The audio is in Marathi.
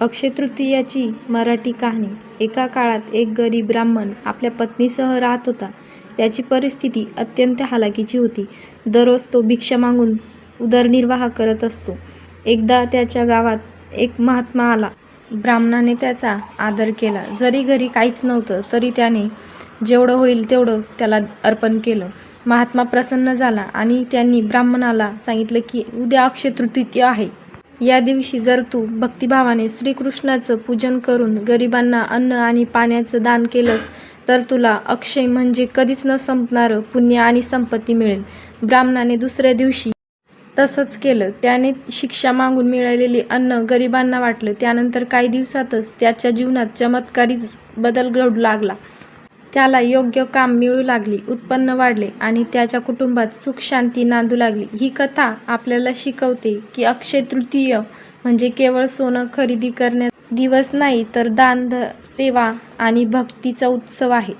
अक्षय तृतीयाची मराठी कहाणी एका काळात एक गरीब ब्राह्मण आपल्या पत्नीसह राहत होता. त्याची परिस्थिती अत्यंत हालाकीची होती. दररोज तो भिक्षा मागून उदरनिर्वाह करत असतो. एकदा त्याच्या गावात एक महात्मा आला. ब्राह्मणाने त्याचा आदर केला. जरी घरी काहीच नव्हतं तरी त्याने जेवढं होईल तेवढं त्याला अर्पण केलं. महात्मा प्रसन्न झाला आणि त्यांनी ब्राह्मणाला सांगितलं की उद्या अक्षय तृतीय आहे. या दिवशी जर तू भक्तिभावाने श्रीकृष्णाचं पूजन करून गरिबांना अन्न आणि पाण्याचं दान केलंस तर तुला अक्षय म्हणजे कधीच न संपणारं पुण्य आणि संपत्ती मिळेल. ब्राह्मणाने दुसऱ्या दिवशी तसंच केलं. त्याने शिक्षा मागून मिळालेले अन्न गरिबांना वाटलं. त्यानंतर काही दिवसातच त्याच्या जीवनात चमत्कारी बदल घडू लागला. त्याला योग्य काम मिळू लागली, उत्पन्न वाढले आणि त्याच्या कुटुंबात सुख-शांती नांदू लागली. ही कथा आपल्याला शिकवते की अक्षय तृतीय म्हणजे केवळ सोनं खरेदी करण्याचा दिवस नाही तर दान, सेवा आणि भक्तीचा उत्सव आहे.